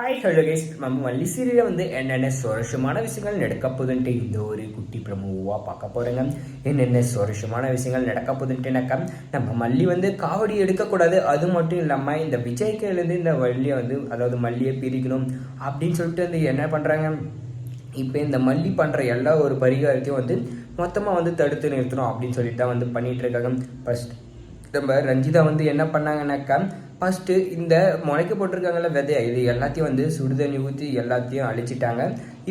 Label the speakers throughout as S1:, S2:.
S1: Hi hello guys நம்ம மல்லி சீரியலில் வந்து என்னென்ன சுவாரஸ்யமான விஷயங்கள் நடக்க போகுதுன்ட்டு இந்த ஒரு குட்டி பிரமுவாக பார்க்க போகிறேங்க என்னென்ன சுவாரஸ்யமான விஷயங்கள் நடக்க போகுதுன்ட்டுனாக்கா நம்ம மல்லி வந்து காவடி எடுக்கக்கூடாது அது மட்டும் இல்லாமல் இந்த விஜய்க்கிலேருந்து இந்த வள்ளியை வந்து அதாவது மல்லியை பிரிக்கணும் அப்படின்னு சொல்லிட்டு வந்து என்ன பண்ணுறாங்க இப்போ இந்த மல்லி பண்ணுற எல்லா ஒரு பரிகாரத்தையும் வந்து மொத்தமாக வந்து தடுத்து நிறுத்தணும் அப்படின்னு சொல்லிட்டு தான் வந்து பண்ணிகிட்ருக்காங்க இருக்காங்க. ஃபர்ஸ்ட் நம்ம ரஞ்சிதா வந்து என்ன பண்ணாங்கன்னாக்கா ஃபஸ்ட்டு இந்த முளைக்க போட்டிருக்காங்கல்ல விதைய இது எல்லாத்தையும் வந்து சுடுதண்ணி ஊற்றி எல்லாத்தையும் அழிச்சிட்டாங்க.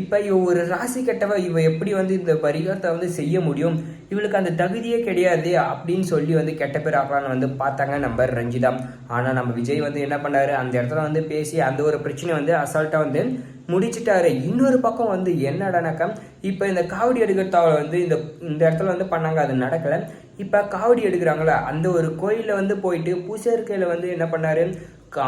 S1: இப்போ இவ ஒரு ராசி கட்டவ இவ எப்படி வந்து இந்த பரிகாரத்தை வந்து செய்ய முடியும்? இவளுக்கு அந்த தகுதியே கிடையாது அப்படின்னு சொல்லி வந்து கெட்ட பேர் ஆக்கலாம்னு வந்து பார்த்தாங்க நம்ம ரஞ்சிதா. ஆனால் நம்ம விஜய் வந்து என்ன பண்ணாரு? அந்த இடத்துல வந்து பேசி அந்த ஒரு பிரச்சனை வந்து அசால்ட்டாக வந்து முடிச்சிட்டாரு. இன்னொரு பக்கம் வந்து என்னடானாக்கா இப்போ இந்த காவடி எடுக்கிறதால வந்து இந்த இந்த இடத்துல வந்து பண்ணாங்க அது நடக்கலை. இப்போ காவடி எடுக்கிறாங்களா அந்த ஒரு கோயிலில் வந்து போயிட்டு பூசாரி கையில் வந்து என்ன பண்ணார்?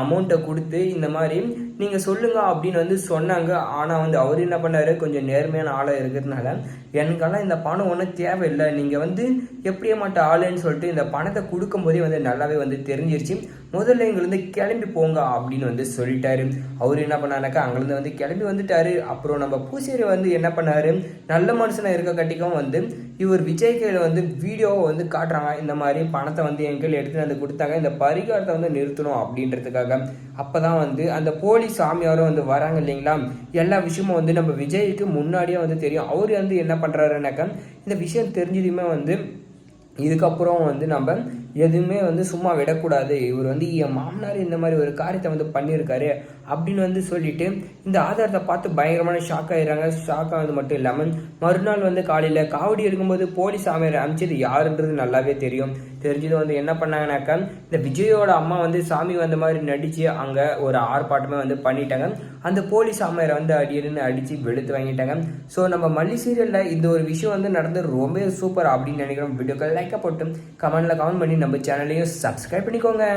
S1: அமௌண்ட்டை கொடுத்து இந்த மாதிரி நீங்கள் சொல்லுங்க அப்படின்னு வந்து சொன்னாங்க. ஆனால் வந்து அவர் என்ன பண்ணாரு? கொஞ்சம் நேர்மையான ஆளாக இருக்கிறதுனால எனக்கெல்லாம் இந்த பணம் ஒன்றும் தேவையில்லை. நீங்கள் வந்து எப்படியே மாட்ட ஆளுன்னு சொல்லிட்டு இந்த பணத்தை கொடுக்கும்போதே வந்து நல்லாவே வந்து தெரிஞ்சிருச்சு. முதல்ல இங்கேருந்து கிளம்பி போங்க அப்படின்னு வந்து சொல்லிட்டாரு. அவர் என்ன பண்ணாருனாக்கா அங்கேருந்து வந்து கிளம்பி வந்துட்டாரு. அப்புறம் நம்ம பூசேரி வந்து என்ன பண்ணார்? நல்ல மனுஷனாக இருக்க கட்டிக்கும் வந்து இவர் விஜய் கையில் வந்து வீடியோவை வந்து காட்டுறாங்க. இந்த மாதிரி பணத்தை வந்து என் கையில் எடுத்துகிட்டு வந்து கொடுத்தாங்க. இந்த பரிகாரத்தை வந்து நிறுத்தணும் அப்படின்றது அப்படின்றதுக்காக அப்போ தான் வந்து அந்த போலி சாமியாரும் வந்து வராங்க இல்லைங்களா? எல்லா விஷயமும் வந்து நம்ம விஜய்க்கு முன்னாடியே வந்து தெரியும். அவர் வந்து என்ன பண்ணுறாருனாக்கா இந்த விஷயம் தெரிஞ்சதுமே வந்து இதுக்கப்புறம் வந்து நம்ம எதுவுமே வந்து சும்மா விடக்கூடாது. இவர் வந்து என் மாமனார் இந்த மாதிரி ஒரு காரியத்தை வந்து பண்ணியிருக்காரு அப்படின்னு வந்து சொல்லிட்டு இந்த ஆதாரத்தை பார்த்து பயங்கரமான ஷாக் ஆயிடுறாங்க. ஷாக் ஆனது மட்டும் இல்லாமல் மறுநாள் வந்து காலையில் காவடி எடுக்கும்போது போலீஸ் ஆமையர் அமிச்சது யாருன்றது நல்லாவே தெரியும். தெரிஞ்சது வந்து என்ன பண்ணாங்கனாக்கா இந்த விஜயோட அம்மா வந்து சாமி வந்த மாதிரி நடித்து அங்கே ஒரு ஆர்ப்பாட்டமே வந்து பண்ணிட்டாங்க. அந்த போலீஸ் ஆமையரை வந்து அடியடின்னு அடித்து வெளுத்து வாங்கிட்டாங்க. ஸோ நம்ம மல்லி சீரியலில் இந்த ஒரு விஷயம் வந்து நடந்து ரொம்ப சூப்பர் அப்படின்னு நினைக்கிறோம். வீடியோக்கள் லைக்கை போட்டு கமெண்ட்டில் கமெண்ட் பண்ணி நம்ம சேனலையும் சப்ஸ்கிரைப் பண்ணிக்கோங்க.